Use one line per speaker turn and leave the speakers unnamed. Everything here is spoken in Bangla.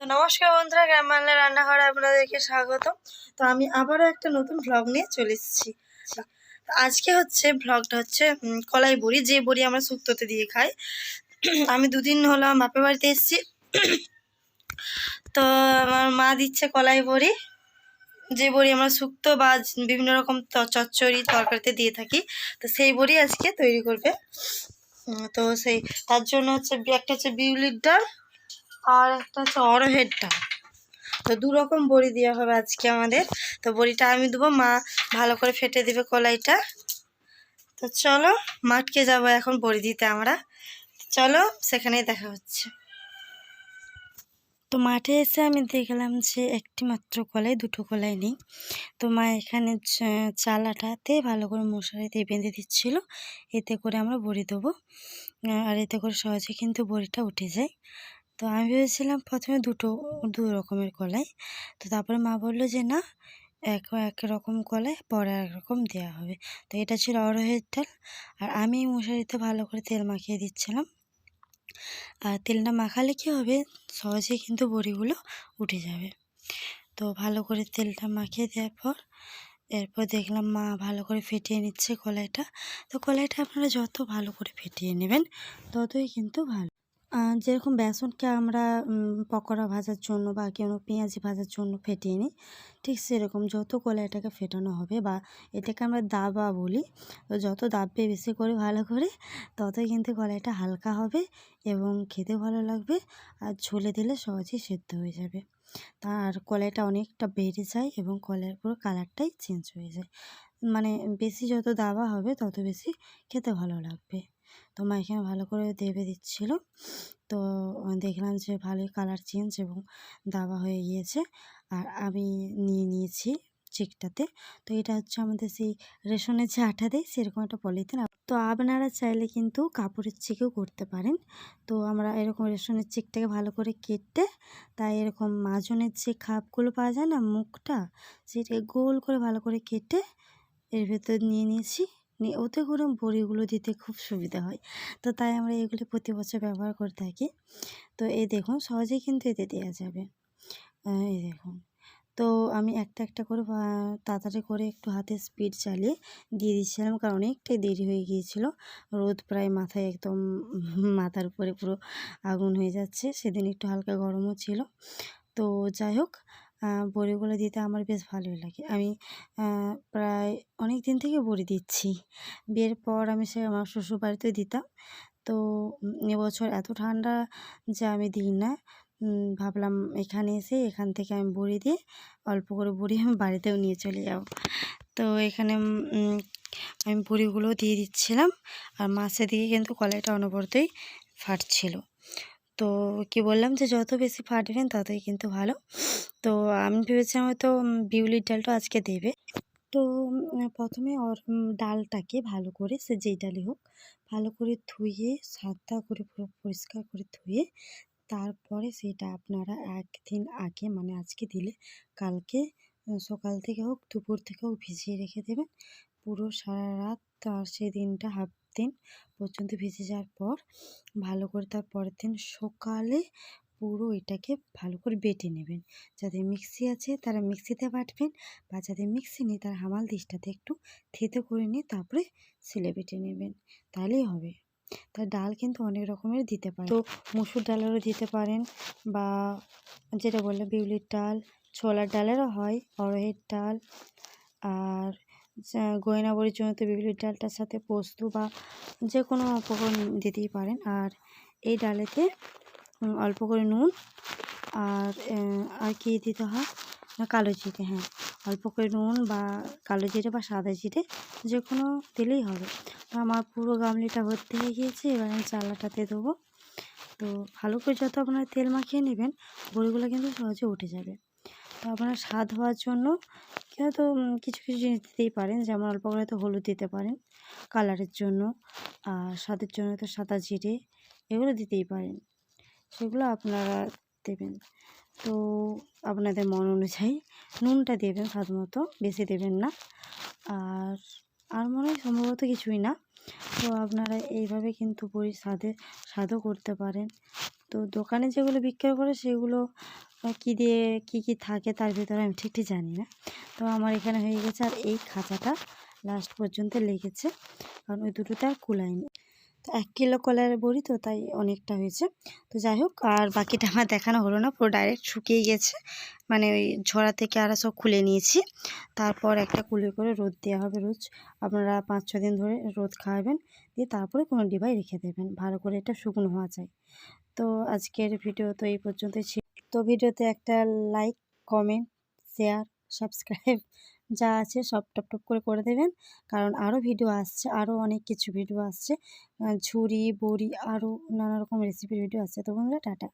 নমস্কার বন্ধুরা গ্রাম বাংলা রান্নাঘরে আপনাদেরকে স্বাগত তো আমি আবারও একটা নতুন ভ্লগ নিয়ে চলে এসেছি। আজকে হচ্ছে ভ্লগটা হচ্ছে কলাই বড়ি। যে বড়ি আমরা শুক্তোতে দিয়ে খাই, আমি দুদিন হলো বাপের বাড়িতে এসেছি। তো আমার মা দিচ্ছে কলাই বড়ি। যে বড়ি আমরা শুক্তো বা বিভিন্ন রকম চচ্চড়ি তরকারিতে দিয়ে থাকি, তো সেই বড়ি আজকে তৈরি করবে। তো সেই, তার জন্য হচ্ছে একটা হচ্ছে বিউলির ডাল আর একটা হচ্ছে অরহের ডাল তো দু রকম বড়ি দেওয়া হবে আজকে আমাদের। তো বড়িটা আমি দেবো, মা ভালো করে ফেটে দেবে কলাইটা। তো চলো, মাঠকে যাব এখন বড়ি দিতে আমরা। চলো, সেখানেই দেখা হচ্ছে। তো মাঠে এসে আমি দেখলাম যে একটি মাত্র কলাই, দুটো কলাই নেই। তো মা এখানে চালাটাতে ভালো করে মশারি দিয়ে বেঁধে দিচ্ছিল। এতে করে আমরা বড়ি দেবো। আর এতে করে সহজে কিন্তু বড়িটা উঠে যায়। তো আমি ভেবেছিলাম প্রথমে দুটো, দু রকমের কলাই। তো তারপরে মা বলল যে, না, এক এক রকম কলাই, পরে এক রকম দেওয়া হবে। তো এটা ছিল অরহের ডাল আর আমি মশারিতে ভালো করে তেল মাখিয়ে দিচ্ছিলাম। আর তেলটা মাখালে কী হবে? সহজেই কিন্তু বড়িগুলো উঠে যাবে। তো ভালো করে তেলটা মাখিয়ে দেওয়ার পর, এরপর দেখলাম মা ভালো করে ফেটিয়ে নিচ্ছে কলাইটা। তো কলাইটা আপনারা যত ভালো করে ফেটিয়ে নেবেন, ততই কিন্তু ভালো। যেরকম বেসনকে আমরা পকোড়া ভাজার জন্য বা কোনো পেঁয়াজি ভাজার জন্য ফেটিয়ে নিই, ঠিক সেরকম যত কলাইটাকে ফেটানো হবে বা এটাকে আমরা দাবা বলি, তো যত দাববে বেশি করে ভালো করে, ততই কিন্তু কলাইটা হালকা হবে এবং খেতে ভালো লাগবে আর ঝোলে দিলে সহজেই সেদ্ধ হয়ে যাবে। তার কলাইটা অনেকটা বেড়ে যায় এবং কলাইয়ের পুরো কালারটাই চেঞ্জ হয়ে যায়। মানে বেশি যত দাবা হবে তত বেশি খেতে ভালো লাগবে। তো মা এখানে ভালো করে দেবে দিচ্ছিল। তো দেখলাম যে ভালোই কালার চেঞ্জ এবং দাবা হয়ে গিয়েছে। আর আমি নিয়ে নিয়েছি চিকটাতে তো এটা হচ্ছে আমাদের সেই রেশনের যে আঠা দেয়, সেরকম একটা পলিথিন তো আপনারা চাইলে কিন্তু কাপড়ের চিকেও করতে পারেন। তো আমরা এরকম রেশনের চিকটাকে ভালো করে কেটে, তাই এরকম মাজনের যে খাপগুলো পাওয়া যায় না, মুখটা, সেটাকে গোল করে ভালো করে কেটে এর ভেতর নিয়ে নিয়েছি। নিয়ে ওতে করে বড়িগুলো দিতে খুব সুবিধা হয়। তো তাই আমরা এগুলি প্রতি বছর ব্যবহার করে থাকি। তো এই দেখুন, সহজেই কিন্তু এতে দেওয়া যাবে। এই দেখুন। তো আমি একটা একটা করে তাড়াতাড়ি করে একটু হাতে স্পিড চালিয়ে দিয়ে দিচ্ছিলাম কারণ অনেকটাই দেরি হয়ে গিয়েছিল। রোদ প্রায় মাথায় একদম মাথার উপরে পুরো আগুন হয়ে যাচ্ছে। সেদিন একটু হালকা গরমও ছিল। তো যাই হোক বড়িগুলো দিতে আমার বেশ ভালোই লাগে। আমি প্রায় অনেক দিন থেকে বড়ি দিচ্ছি। বিয়ের পর আমি সে আমার শ্বশুর বাড়িতে দিতাম। তো এবছর এত ঠান্ডা যে আমি দিই না। ভাবলাম এখানে এসে এখান থেকে আমি বড়ি দিয়ে অল্প করে বড়ি আমি বাড়িতেও নিয়ে চলে যাব। তো এখানে আমি বড়িগুলো দিয়ে দিচ্ছিলাম। আর মাছের দিকে কিন্তু কলাইটা অনবরতই ফাটছিল। তো কি বললাম যে যত বেশি ফাটবেন ততই কিন্তু ভালো। তো আমি ভেবেছিলাম হয়তো বিউলির ডালটা আজকে দেবে। তো প্রথমে ওর ডালটাকে ভালো করে সে যেই ডালই হোক। ভালো করে ধুয়ে, সাদা করে পুরো পরিষ্কার করে ধুয়ে তারপরে সেটা আপনারা একদিন আগে মানে আজকে দিলে কালকে, সকাল থেকে হোক, দুপুর থেকে হোক ভিজিয়ে রেখে দেবেন। পুরো সারা রাত তার সেই দিনটা হাফ দিন। পর্যন্ত ভিজে যাওয়ার পর ভালো করে তার পরের দিন সকালে পুরো এটাকে ভালো করে বেটে নেবেন। যাদের মিক্সি আছে তারা মিক্সিতে বাটবেন বা যাদের মিক্সি নেই তারা হামাল দিসটাতে একটু থেতো করে নিয়ে তারপরে সিলে বেটে নেবেন। তাহলেই হবে। তার ডাল কিন্তু অনেক রকমের দিতে পারেন। তো মুসুর ডালেরও দিতে পারেন বা যেটা বললে বিউলির ডাল, ছোলার ডালেরও হয় অরহের ডাল আর গয়না বড়ির জন্য বিউলির ডালটার সাথে পোস্ত বা যে কোনো উপকরণ দিতেই পারেন। আর এই ডালেতে অল্প করে নুন আর আর কি দিতে হয়? কালো জিরে হ্যাঁ। অল্প করে নুন বা কালো জিরে বা সাদা জিরে যে কোনো দিলেই হবে। তো আমার পুরো গামলিটা ভর্তি হয়ে গিয়েছে, এবার আমি চালাটাতে দেবো। তো ভালো করে যত আপনারা তেল মাখিয়ে নেবেন, বড়িগুলো কিন্তু সহজে উঠে যাবে। তো আপনারা স্বাদ হওয়ার জন্য হয়তো কিছু কিছু জিনিস দিতেই পারেন। যেমন অল্প করে তো হলুদ দিতে পারেন কালারের জন্য। আর স্বাদের জন্য তো সাদা জিরে এগুলো দিতেই পারেন। সেগুলো আপনারা দেবেন। তো আপনাদের মন অনুযায়ী নুনটা দেবেন স্বাদ মতো, বেশি দেবেন না। আর আর মনে হয় সম্ভবত কিছুই না। তো আপনারা এইভাবে কিন্তু বড়ি স্বাদে, স্বাদও করতে পারেন। তো দোকানে যেগুলো বিক্রয় করে সেগুলো কী দিয়ে, কী কী থাকে তার ভিতরে আমি ঠিকটি জানি না। তো আমার এখানে হয়ে গেছে আর এই খাঁচাটা লাস্ট পর্যন্ত লেগেছে। কারণ ওই দুটোতে আর কুলায়নি এক কিলো কলার বড়ি তো তাই অনেকটা হয়েছে। তো যাই হোক, আর বাকিটা আমার দেখানো হলো না, পুরো ডাইরেক্ট শুকিয়ে গেছে। মানে ওই ঝরা থেকে আরা সব খুলে নিয়েছি। তারপর একটা কুলে করে রোদ দেওয়া হবে রোজ। আপনারা পাঁচ ছ দিন ধরে রোদ খাওয়াবেন, দিয়ে তারপরে কোনো ডিবায় রেখে দেবেন, ভালো করে এটা শুকনো হওয়া যায়। তো আজকের ভিডিও তো এই পর্যন্তই ছিল। তো ভিডিওতে একটা লাইক কমেন্ট শেয়ার সাবস্ক্রাইব যা আছে সব টপ টপ করে করে দেবেন। কারণ আরও ভিডিও আসছে আরও অনেক কিছু ভিডিও আসছে। ঝুড়ি, বড়ি আরও নানা রকম রেসিপির ভিডিও আসছে। তো বন্ধুরা, টাটা।